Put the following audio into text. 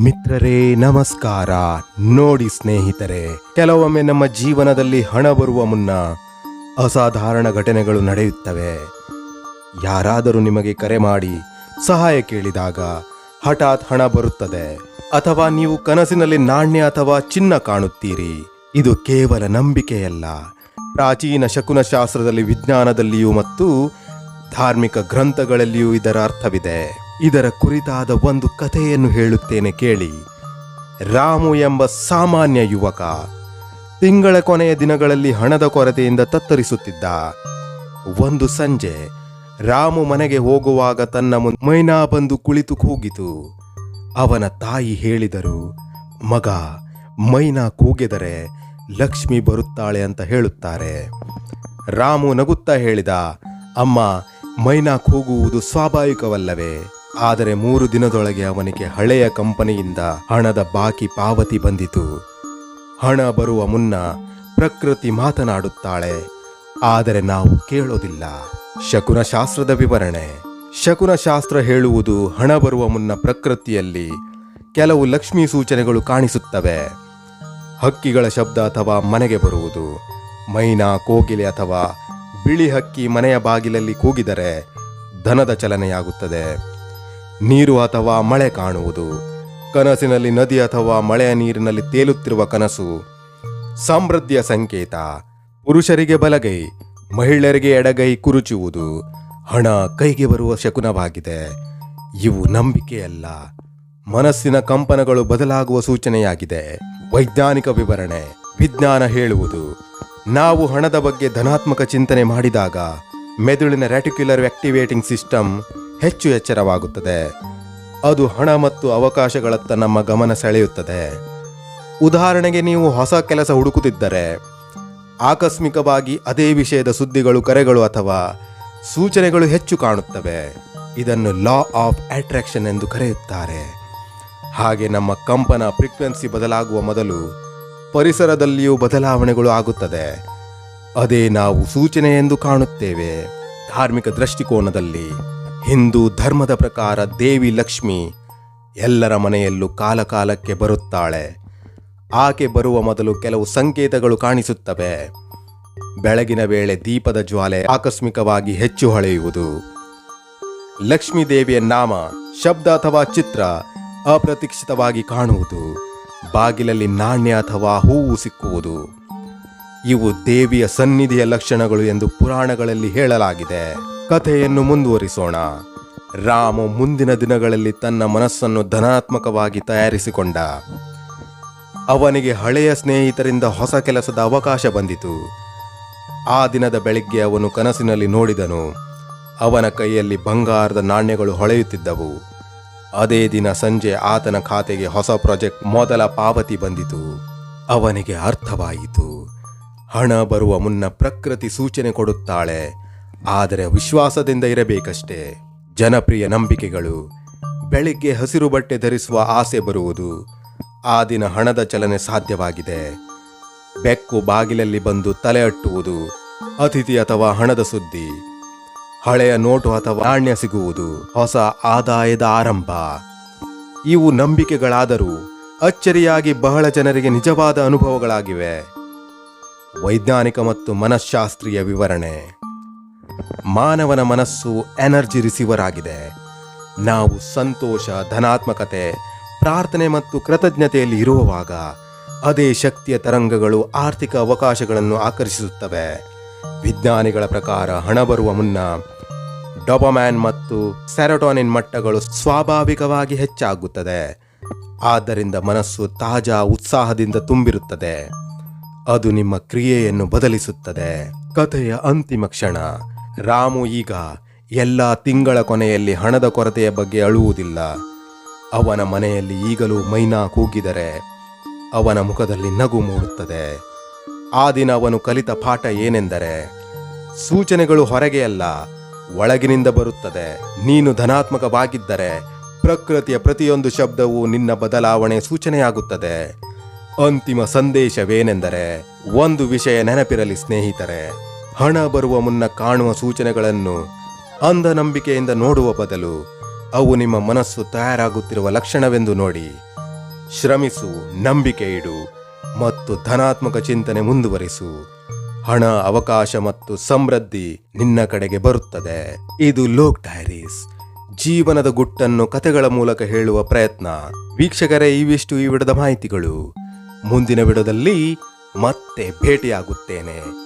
ಮಿತ್ರರೇ, ನಮಸ್ಕಾರ. ನೋಡಿ ಸ್ನೇಹಿತರೆ, ಕೆಲವೊಮ್ಮೆ ನಮ್ಮ ಜೀವನದಲ್ಲಿ ಹಣ ಬರುವ ಮುನ್ನ ಅಸಾಧಾರಣ ಘಟನೆಗಳು ನಡೆಯುತ್ತವೆ. ಯಾರಾದರೂ ನಿಮಗೆ ಕರೆ ಮಾಡಿ ಸಹಾಯ ಕೇಳಿದಾಗ ಹಠಾತ್ ಹಣ ಬರುತ್ತದೆ. ಅಥವಾ ನೀವು ಕನಸಿನಲ್ಲಿ ನಾಣ್ಯ ಅಥವಾ ಚಿನ್ನ ಕಾಣುತ್ತೀರಿ. ಇದು ಕೇವಲ ನಂಬಿಕೆಯಲ್ಲ. ಪ್ರಾಚೀನ ಶಕುನ ಶಾಸ್ತ್ರದಲ್ಲಿ ವಿಜ್ಞಾನದಲ್ಲಿಯೂ ಮತ್ತು ಧಾರ್ಮಿಕ ಗ್ರಂಥಗಳಲ್ಲಿಯೂ ಇದರ ಅರ್ಥವಿದೆ. ಇದರ ಕುರಿತಾದ ಒಂದು ಕಥೆಯನ್ನು ಹೇಳುತ್ತೇನೆ ಕೇಳಿ. ರಾಮು ಎಂಬ ಸಾಮಾನ್ಯ ಯುವಕ ತಿಂಗಳ ಕೊನೆಯ ದಿನಗಳಲ್ಲಿ ಹಣದ ಕೊರತೆಯಿಂದ ತತ್ತರಿಸುತ್ತಿದ್ದ. ಒಂದು ಸಂಜೆ ರಾಮು ಮನೆಗೆ ಹೋಗುವಾಗ ತನ್ನ ಮುನ್ ಮೈನಾ ಬಂದು ಕುಳಿತು ಕೂಗಿತು. ಅವನ ತಾಯಿ ಹೇಳಿದರು, ಮಗ, ಮೈನಾ ಕೂಗಿದರೆ ಲಕ್ಷ್ಮಿ ಬರುತ್ತಾಳೆ ಅಂತ ಹೇಳುತ್ತಾರೆ. ರಾಮು ನಗುತ್ತಾ ಹೇಳಿದ, ಅಮ್ಮ, ಮೈನಾ ಕೂಗುವುದು ಸ್ವಾಭಾವಿಕವಲ್ಲವೇ? ಆದರೆ ಮೂರು ದಿನದೊಳಗೆ ಅವನಿಗೆ ಹಳೆಯ ಕಂಪನಿಯಿಂದ ಹಣದ ಬಾಕಿ ಪಾವತಿ ಬಂದಿತು. ಹಣ ಬರುವ ಮುನ್ನ ಪ್ರಕೃತಿ ಮಾತನಾಡುತ್ತಾಳೆ. ಆದರೆ ನಾವು ಕೇಳೋದಿಲ್ಲ. ಶಕುನ ಶಾಸ್ತ್ರದ ವಿವರಣೆ. ಶಕುನ ಶಾಸ್ತ್ರ ಹೇಳುವುದು ಹಣ ಬರುವ ಮುನ್ನ ಪ್ರಕೃತಿಯಲ್ಲಿ ಕೆಲವು ಲಕ್ಷ್ಮಿ ಸೂಚನೆಗಳು ಕಾಣಿಸುತ್ತವೆ. ಹಕ್ಕಿಗಳ ಶಬ್ದ ಅಥವಾ ಮನೆಗೆ ಬರುವುದು. ಮೈನಾ ಕೋಗಿಲೆ ಅಥವಾ ಬಿಳಿ ಹಕ್ಕಿ ಮನೆಯ ಬಾಗಿಲಲ್ಲಿ ಕೂಗಿದರೆ ಧನದ ಚಲನೆಯಾಗುತ್ತದೆ. ನೀರು ಅಥವಾ ಮಳೆ ಕಾಣುವುದು. ಕನಸಿನಲ್ಲಿ ನದಿ ಅಥವಾ ಮಳೆಯ ನೀರಿನಲ್ಲಿ ತೇಲುತ್ತಿರುವ ಕನಸು. ಸಮೃದ್ಧಿಯ ಸಂಕೇತ. ಪುರುಷರಿಗೆ ಬಲಗೈ, ಮಹಿಳೆಯರಿಗೆ ಎಡಗೈ ಕುರುಚುವುದು. ಹಣ ಕೈಗೆ ಬರುವ ಶಕುನವಾಗಿದೆ. ಇವು ನಂಬಿಕೆಯಲ್ಲ. ಮನಸ್ಸಿನ ಕಂಪನಗಳು ಬದಲಾಗುವ ಸೂಚನೆಯಾಗಿದೆ. ವೈಜ್ಞಾನಿಕ ವಿವರಣೆ, ವಿಜ್ಞಾನ ಹೇಳುವುದು. ನಾವು ಹಣದ ಬಗ್ಗೆ ಧನಾತ್ಮಕ ಚಿಂತನೆ ಮಾಡಿದಾಗ, ಮೆದುಳಿನ ರೆಟಿಕ್ಯುಲರ್ ಆಕ್ಟಿವೇಟಿಂಗ್ ಸಿಸ್ಟಮ್ ಹೆಚ್ಚು ಎಚ್ಚರವಾಗುತ್ತದೆ. ಅದು ಹಣ ಮತ್ತು ಅವಕಾಶಗಳತ್ತ ನಮ್ಮ ಗಮನ ಸೆಳೆಯುತ್ತದೆ. ಉದಾಹರಣೆಗೆ ನೀವು ಹೊಸ ಕೆಲಸ ಹುಡುಕುತ್ತಿದ್ದರೆ, ಆಕಸ್ಮಿಕವಾಗಿ ಅದೇ ವಿಷಯದ ಸುದ್ದಿಗಳು, ಕರೆಗಳು ಅಥವಾ ಸೂಚನೆಗಳು ಹೆಚ್ಚು ಕಾಣುತ್ತವೆ. ಇದನ್ನು ಲಾ ಆಫ್ ಅಟ್ರಾಕ್ಷನ್ ಎಂದು ಕರೆಯುತ್ತಾರೆ. ಹಾಗೆ ನಮ್ಮ ಕಂಪನ ಫ್ರೀಕ್ವೆನ್ಸಿ ಬದಲಾಗುವ ಮೊದಲು ಪರಿಸರದಲ್ಲಿಯೂ ಬದಲಾವಣೆಗಳು ಆಗುತ್ತದೆ. ಅದೇ ನಾವು ಸೂಚನೆ ಎಂದು ಕಾಣುತ್ತೇವೆ. ಧಾರ್ಮಿಕ ದೃಷ್ಟಿಕೋನದಲ್ಲಿ ಹಿಂದೂ ಧರ್ಮದ ಪ್ರಕಾರ ದೇವಿ ಲಕ್ಷ್ಮಿ ಎಲ್ಲರ ಮನೆಯಲ್ಲೂ ಕಾಲಕಾಲಕ್ಕೆ ಬರುತ್ತಾಳೆ. ಆಕೆ ಬರುವ ಮೊದಲು ಕೆಲವು ಸಂಕೇತಗಳು ಕಾಣಿಸುತ್ತವೆ. ಬೆಳಗಿನ ವೇಳೆ ದೀಪದ ಜ್ವಾಲೆ ಆಕಸ್ಮಿಕವಾಗಿ ಹೆಚ್ಚು ಹೊಳೆಯುವುದು. ಲಕ್ಷ್ಮೀ ದೇವಿಯ ನಾಮ ಶಬ್ದ ಅಥವಾ ಚಿತ್ರ ಅಪ್ರತೀಕ್ಷಿತವಾಗಿ ಕಾಣುವುದು. ಬಾಗಿಲಲ್ಲಿ ನಾಣ್ಯ ಅಥವಾ ಹೂವು ಸಿಕ್ಕುವುದು. ಇವು ದೇವಿಯ ಸನ್ನಿಧಿಯ ಲಕ್ಷಣಗಳು ಎಂದು ಪುರಾಣಗಳಲ್ಲಿ ಹೇಳಲಾಗಿದೆ. ಕಥೆಯನ್ನು ಮುಂದುವರಿಸೋಣ. ರಾಮು ಮುಂದಿನ ದಿನಗಳಲ್ಲಿ ತನ್ನ ಮನಸ್ಸನ್ನು ಧನಾತ್ಮಕವಾಗಿ ತಯಾರಿಸಿಕೊಂಡ. ಅವನಿಗೆ ಹಳೆಯ ಸ್ನೇಹಿತರಿಂದ ಹೊಸ ಕೆಲಸದ ಅವಕಾಶ ಬಂದಿತು. ಆ ದಿನದ ಬೆಳಿಗ್ಗೆ ಅವನು ಕನಸಿನಲ್ಲಿ ನೋಡಿದನು. ಅವನ ಕೈಯಲ್ಲಿ ಬಂಗಾರದ ನಾಣ್ಯಗಳು ಹೊಳೆಯುತ್ತಿದ್ದವು. ಅದೇ ದಿನ ಸಂಜೆ ಆತನ ಖಾತೆಗೆ ಹೊಸ ಪ್ರಾಜೆಕ್ಟ್ ಮೊದಲ ಪಾವತಿ ಬಂದಿತು. ಅವನಿಗೆ ಅರ್ಥವಾಯಿತು. ಹಣ ಬರುವ ಮುನ್ನ ಪ್ರಕೃತಿ ಸೂಚನೆ ಕೊಡುತ್ತಾಳೆ. ಆದರೆ ವಿಶ್ವಾಸದಿಂದ ಇರಬೇಕಷ್ಟೇ. ಜನಪ್ರಿಯ ನಂಬಿಕೆಗಳು, ಬೆಳಿಗ್ಗೆ ಹಸಿರು ಬಟ್ಟೆ ಧರಿಸುವ ಆಸೆ ಬರುವುದು ಆ ದಿನ ಹಣದ ಚಲನೆ ಸಾಧ್ಯವಾಗಿದೆ. ಬೆಕ್ಕು ಬಾಗಿಲಲ್ಲಿ ಬಂದು ತಲೆ ಅಟ್ಟುವುದು ಅತಿಥಿ ಅಥವಾ ಹಣದ ಸುದ್ದಿ, ಹಳೆಯ ನೋಟು ಅಥವಾ ನಾಣ್ಯ ಸಿಗುವುದು ಹೊಸ ಆದಾಯದ ಆರಂಭ. ಇವು ನಂಬಿಕೆಗಳಾದರೂ ಅಚ್ಚರಿಯಾಗಿ ಬಹಳ ಜನರಿಗೆ ನಿಜವಾದ ಅನುಭವಗಳಾಗಿವೆ. ವೈಜ್ಞಾನಿಕ ಮತ್ತು ಮನಃಶಾಸ್ತ್ರೀಯ ವಿವರಣೆ. ಮಾನವನ ಮನಸ್ಸು ಎನರ್ಜಿ ರಿಸೀವರ್ ಆಗಿದೆ. ನಾವು ಸಂತೋಷ, ಧನಾತ್ಮಕತೆ, ಪ್ರಾರ್ಥನೆ ಮತ್ತು ಕೃತಜ್ಞತೆಯಲ್ಲಿ ಇರುವಾಗ ಅದೇ ಶಕ್ತಿಯ ತರಂಗಗಳು ಆರ್ಥಿಕ ಅವಕಾಶಗಳನ್ನು ಆಕರ್ಷಿಸುತ್ತವೆ. ವಿಜ್ಞಾನಿಗಳ ಪ್ರಕಾರ ಹಣ ಬರುವ ಮುನ್ನ ಡೊಬೊಮ್ಯಾನ್ ಮತ್ತು ಸೆರೋಟೋನಿನ್ ಮಟ್ಟಗಳು ಸ್ವಾಭಾವಿಕವಾಗಿ ಹೆಚ್ಚಾಗುತ್ತದೆ. ಆದ್ದರಿಂದ ಮನಸ್ಸು ತಾಜಾ ಉತ್ಸಾಹದಿಂದ ತುಂಬಿರುತ್ತದೆ. ಅದು ನಿಮ್ಮ ಕ್ರಿಯೆಯನ್ನು ಬದಲಿಸುತ್ತದೆ. ಕಥೆಯ ಅಂತಿಮ ಕ್ಷಣ. ರಾಮು ಈಗ ಎಲ್ಲ ತಿಂಗಳ ಕೊನೆಯಲ್ಲಿ ಹಣದ ಕೊರತೆಯ ಬಗ್ಗೆ ಅಳುವುದಿಲ್ಲ. ಅವನ ಮನೆಯಲ್ಲಿ ಈಗಲೂ ಮೈನಾ ಕೂಗಿದರೆ ಅವನ ಮುಖದಲ್ಲಿ ನಗು ಮೂಡುತ್ತದೆ. ಆ ದಿನ ಅವನು ಕಲಿತ ಪಾಠ ಏನೆಂದರೆ, ಸೂಚನೆಗಳು ಹೊರಗೆ ಅಲ್ಲ, ಒಳಗಿನಿಂದ ಬರುತ್ತದೆ. ನೀನು ಧನಾತ್ಮಕವಾಗಿದ್ದರೆ ಪ್ರಕೃತಿಯ ಪ್ರತಿಯೊಂದು ಶಬ್ದವು ನಿನ್ನ ಬದಲಾವಣೆ ಸೂಚನೆಯಾಗುತ್ತದೆ. ಅಂತಿಮ ಸಂದೇಶವೇನೆಂದರೆ, ಒಂದು ವಿಷಯ ನೆನಪಿರಲಿ ಸ್ನೇಹಿತರೆ. ಹಣ ಬರುವ ಮುನ್ನ ಕಾಣುವ ಸೂಚನೆಗಳನ್ನು ಅಂಧ ನಂಬಿಕೆಯಿಂದ ನೋಡುವ ಬದಲು ಅವು ನಿಮ್ಮ ಮನಸ್ಸು ತಯಾರಾಗುತ್ತಿರುವ ಲಕ್ಷಣವೆಂದು ನೋಡಿ ಶ್ರಮಿಸು, ನಂಬಿಕೆ ಇಡು ಮತ್ತು ಧನಾತ್ಮಕ ಚಿಂತನೆ ಮುಂದುವರಿಸು. ಹಣ, ಅವಕಾಶ ಮತ್ತು ಸಮೃದ್ಧಿ ನಿನ್ನ ಕಡೆಗೆ ಬರುತ್ತದೆ. ಇದು ಲೋಕ್ ಡೈರೀಸ್. ಜೀವನದ ಗುಟ್ಟನ್ನು ಕಥೆಗಳ ಮೂಲಕ ಹೇಳುವ ಪ್ರಯತ್ನ. ವೀಕ್ಷಕರೇ, ಇವಿಷ್ಟು ಈ ವಿಡದ ಮಾಹಿತಿಗಳು. ಮುಂದಿನ ವಿಡದಲ್ಲಿ ಮತ್ತೆ ಭೇಟಿಯಾಗುತ್ತೇನೆ.